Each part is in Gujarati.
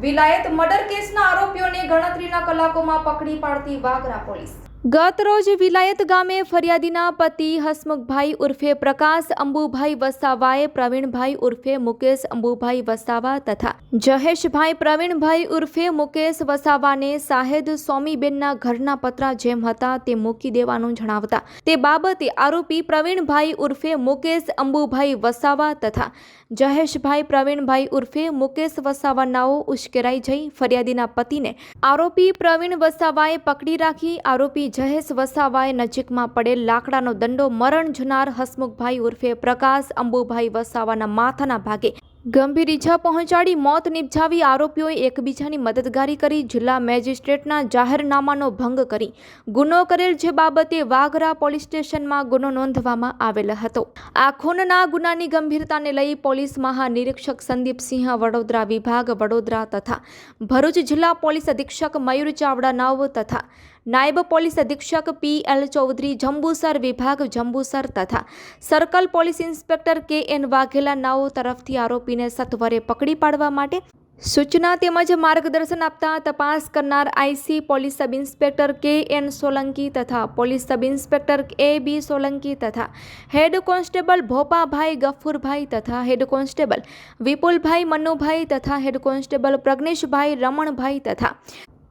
વિલાયત મર્ડર કેસના આરોપીઓને ગણતરીના કલાકોમાં પકડી પાડતી વાગરા પોલીસ. ગત રોજ વિલાયત ગામે ફરિયાદીના પતિ હસમુખભાઈ ઉર્ફે પ્રકાશ, અંબુભાઈ વસાવાએ પ્રવીણભાઈ ઉર્ફે મુકેશ, અંબુભાઈ વસાવા તથા જહેશભાઈ પ્રવીણભાઈ ઉર્ફે મુકેશ વસાવાને સાહેદ સ્વામીબેનના ઘરના પતરા જેમ હતા તે મૂકી દેવાનું જણાવતા. તે બાબતે આરોપી પ્રવીણભાઈ ઉર્ફે મુકેશ, અંબુભાઈ વસાવા તથા જહેશભાઈ પ્રવીણભાઈ ઉર્ફે મુકેશ વસાવાનાઓ ઉશ્કેરાઈ જઈ ફરિયાદીના પતિને આરોપી પ્રવીણ વસાવાએ પકડી રાખી આરોપી જહેશ વસાવાએ નજીકમાં પડેલ લાકડાનો દંડો મરણ જનાર હસમુખભાઈ ઉર્ફે પ્રકાશ અંબુભાઈ વસાવાના માથાના ભાગે ગંભીર ઈજા પહોંચાડી મોત નિપજાવી આરોપીઓએ એકબીજાની મદદગારી કરી જિલ્લા મેજિસ્ટ્રેટના જાહેરનામાનો ભંગ કરી. ગુનો કરેલ જે બાબતે વાઘરા પોલીસ સ્ટેશનમાં ગુનો નોંધવામાં આવેલ હતો. આ ખૂનના ગુનાની ગંભીરતાને લઈ પોલીસ મહાનિરીક્ષક સંદીપસિંહ વડોદરા વિભાગ, વડોદરા તથા ભરૂચ જિલ્લા પોલીસ અધિક્ષક મયુર ચાવડા નાવ તથા નાયબ પોલીસ અધિક્ષક પી એલ ચૌધરી, જંબુસર વિભાગ, જંબુસર તથા circle police inspector K N Vaghela નાઓ તરફથી આરોપીને સત્વરે પકડી પાડવા માટે સૂચના તેમજ માર્ગદર્શન આપતા તપાસ કરનાર I C police sub inspector K N Solanki તથા police sub inspector A B Solanki તથા હેડ કોન્સ્ટેબલ ભોપાભાઈ ગફુરભાઈ તથા હેડ કોન્સ્ટેબલ વિપુલભાઈ મનુભાઈ તથા હેડ કોન્સ્ટેબલ પ્રજ્ઞેશભાઈ રમણભાઈ તથા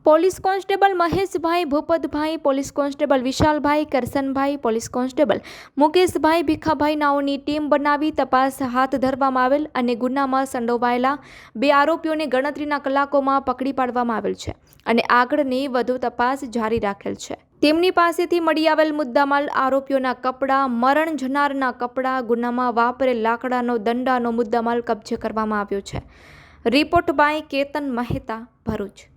police constable Maheshbhai Bhupatbhai, police constable Vishalbhai Karshanbhai police constable Mukeshbhai Bhikhabhai નાઓની team બનાવી તપાસ હાથ ધરવામાં આવેલ અને ગુનામાં સંડોવાયેલા બે આરોપીઓને ગણતરીના કલાકોમાં પકડી પાડવામાં આવેલ છે અને આગળની વધુ તપાસ જારી રાખેલ છે. તેમની પાસેથી મળી આવેલ મુદ્દામાલ આરોપીઓના કપડાં, મરણ જનારના કપડાં, ગુનામાં વાપરેલ લાકડાનો દંડાનો મુદ્દામાલ કબજે કરવામાં આવ્યો છે. Report by Ketan Mehta Bharuch.